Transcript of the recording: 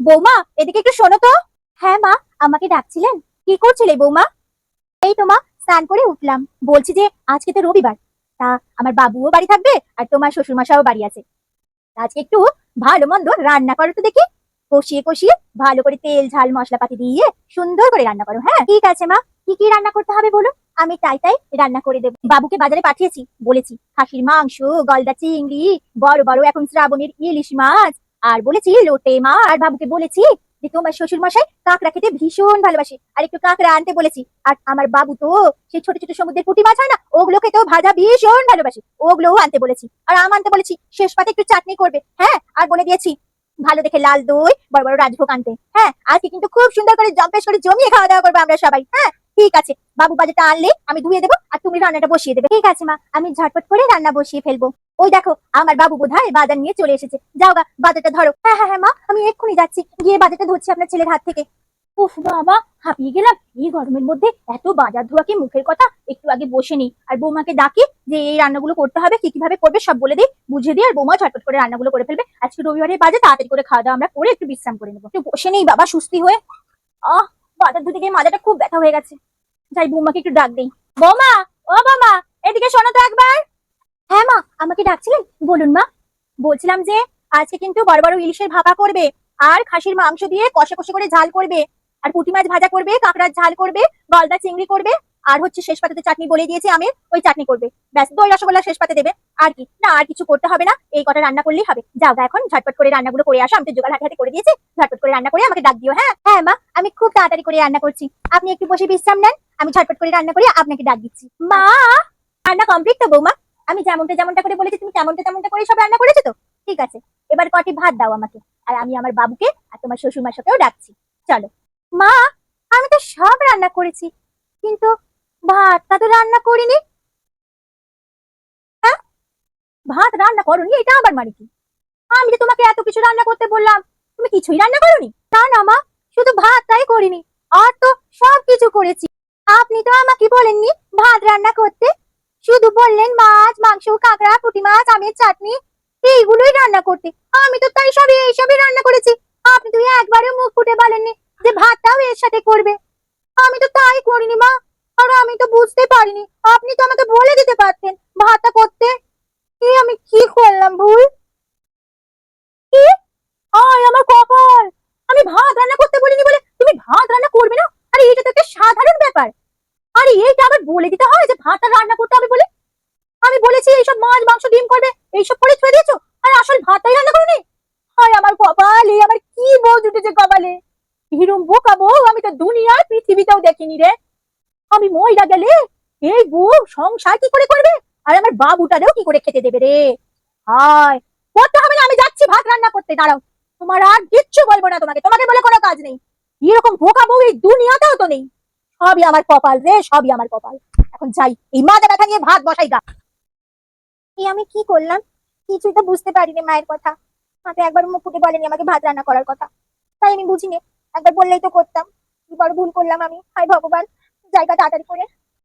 বৌমা, এদিকে একটু শোনো তো। হ্যাঁ মা, আমাকে ডাকছিলেন। কি করছিলে বৌমা? এই তো মা, স্নান করে উঠলাম। বলছি যে, আজকে তো রবিবার। তা আমার বাবুও বাড়ি থাকবে আর তোমার শ্বশুর মশাও বাড়ি আছে। আজকে একটু ভালো মন্দ রান্না করো তো দেখি। কষিয়ে কষিয়ে ভালো করে তেল, ঝাল, মশলাপাতি দিয়ে সুন্দর করে রান্না করো হ্যাঁ? ঠিক আছে মা, কি কি রান্না করতে হবে বলুন? আমি তাই তাই রান্না করে দেবো। বাবুকে বাজারে পাঠিয়েছি, বলেছি, খাসির মাংস, গলদা চিংড়ি, বড় বড় এখন শ্রাবণের ইলিশ মাছ আর বলেছি, লোটে মা আর বাবুকে বলেছি যে, তোমার শ্বশুর মশাই কাঁকড়া খেতে ভীষণ ভালোবাসে। আর একটু কাঁকড়া আনতে বলেছি, আর আমার বাবু তো সেই ছোট ছোট সমুদ্রের পুঁটি মাছ হয় না ওগুলো খেতেও ভাজা ভীষণ ভালোবাসে। ওগুলোও আনতে বলেছি, আর আম আনতে বলেছি, শেষ পাতে একটু চাটনি করবে। হ্যাঁ আর বলে দিয়েছি, ভালো দেখে লাল দই, বড় বড় রাজভোগ আনতে। হ্যাঁ আজকে কিন্তু খুব সুন্দর করে জম্পেশ করে জমিয়ে খাওয়া দাওয়া করব আমরা সবাই। হ্যাঁ ঠিক আছে, বাবু বাজারটা আনলে আমি ধুয়ে দেবো, আর তুমি রান্নাটা বসিয়ে দেবে। ঠিক আছে, মা, আমি ঝটপট করে রান্না বসিয়ে ফেলব। ওই দেখো, আমার বাবু বোধহয় বাজার নিয়ে চলে এসেছে। যাও গা, বাজারটা ধরো। হ্যাঁ হ্যাঁ হ্যাঁ মা, আমি এক্ষুনি যাচ্ছি। গিয়ে বাজারটা ধরছি আপনার ছেলের হাত থেকে। উফ, বাবা, হাঁপিয়ে গেলাম। এই গরমের মধ্যে এত বাজার ধোয়া কি মুখের কথা? একটু আগে বসে নি। আর বৌমাকে ডাকি যে, এই রান্নাগুলো করতে হবে, কি কীভাবে করবে সব বলে দিই। বুঝিয়ে দিই আর বৌমা ঝটপট করে রান্নাগুলো করে ফেলবে। আজকে রবিবারের বাজার তাড়াতাড়ি করে খাওয়া দাওয়া আমরা করে একটু বিশ্রাম করে নেব। একটু বসে নেই, বাবা সুস্থি হয়ে। আহ, বাজার ধুতে গিয়ে মাজাটা খুব ব্যথা হয়ে গেছে। যাই, বৌমাকে একটু ডাক দেই। বৌমা, ও বৌমা, এদিকে শোনো তো একবার। আমাকে ডাকছিলেন? বলুন মা। বলছিলাম যে, আজকে কিন্তু বড় বড় ইলিশের ভাপা করবে, আর খাসির মাংস দিয়ে কষে কষে করে ঝাল করবে, আর পুঁটি মাছ ভাজা করবে, কাঁকড়ার ঝাল করবে, গলদা চিংড়ি করবে, আর হচ্ছে শেষ পাতাতে চাটনি বলে দিয়েছে আমি, ওই চাটনি করবে। ব্যাস, দই, রসগোল্লা শেষ পাতে দেবে। আর কি? না, আর কিছু করতে হবে না, এই কটা রান্না করলেই হবে। যাও গা এখন, ঝটপট করে রান্নাগুলো করে আসো আমি তো জোগাড় হাতে হাতে করে দিয়েছি, ঝটপট করে রান্না করে আমাকে ডাক দিও হ্যাঁ? হ্যাঁ মা, আমি খুব তাড়াতাড়ি করে রান্না করছি। আপনি একটু বসে বিশ্রাম নেন, আমি ঝটপট করে রান্না করে আপনাকে ডাক দিচ্ছি। মা, রান্না কমপ্লিট তো বৌমা? আমি যেমনটা যেমনটা করে বলেছি, তুমি তেমনটা তেমনটা করে সব রান্না করেছ তো? ঠিক আছে, এবার কটি ভাত দাও আমাকে। আর আমি আমার বাবুকে আর তোমার শ্বশুর মার সাথেও ডাকছি। চলো। মা, আমি তো সব রান্না করেছি, কিন্তু ভাতটা তো রান্না করিনি। হ্যাঁ? ভাত রান্না করনি, এটা আবার মানে কি? আমি যে তোমাকে এত কিছু রান্না করতে বললাম, তুমি কিছুই রান্না করনি? না না মা, শুধু ভাতটাই করিনি, আর তো সব কিছু করেছি। আপনি তো আমাকে বলেননি ভাত রান্না করতে। শুধু বললেন মাছ, মাংস, কাঁকড়া, পুঁটি মাছ, আমের চাটনি, এইগুলোই রান্না করতে। আমি তো তাই সবই এইসবই রান্না করেছি। আপনি তুই একবারও মুখ ফুটে বলেননি যে ভাতটাও এর সাথে করবে। আমি তো তাই করিনি, মা। আর আমি তো বুঝতে পারিনি। আপনি তো আমাকে বলে দিতে পারতেন ভাতটা করতে। এই আমি কি করলাম ভুল কি আয় আমার কপাল আমি ভাত রান্না করতে বলিনি বলে তুমি ভাত রান্না করবে না আরে এটা তো একটা সাধারণ ব্যাপার আরে এইটা আবার বলে দিতে হয় যে ভাতটা রান্না করতে হবে বলে? আমি বলেছি এইসব মাছ, মাংস, ডিম করবে, এইসব করে ছুঁয়ে দিয়েছ? আর আসল ভাতটাই রান্না করোনি? হায় আমার কপাল, আমার কি বউ জুটেছে কপালে? হিরম বোকা বউ, আমি তো দুনিয়ার পৃথিবীতেও দেখিনি রে। আমি মইরা গেলে এই বউ সংসার কি করে করবে? আর আমার বাবুটারেও কি করে খেতে দেবে রে? হায়, করতে হবে না, আমি যাচ্ছি ভাত রান্না করতে, দাঁড়াও। তোমার আর কিচ্ছু বলব না তোমাকে তোমাকে বলে কোনো কাজ নেই। এরকম বোকা বউ এই দুনিয়াতেও তো নেই। সবই আমার কপাল রে, সবই আমার কপাল। এখন যাই, এই মাজা ব্যথা নিয়ে ভাত বসাই গা। এই আমি কি করলাম? কিছুই তো বুঝতে পারিনি মায়ের কথা। মাকে একবার মুখ ফুটে বলেনি আমাকে ভাত রান্না করার কথা। তাই আমি বুঝিনি, একবার বললেই তো করতাম। কি বড় ভুল করলাম আমি। হাই ভগবান, জায়গা তাড়াতাড়ি করে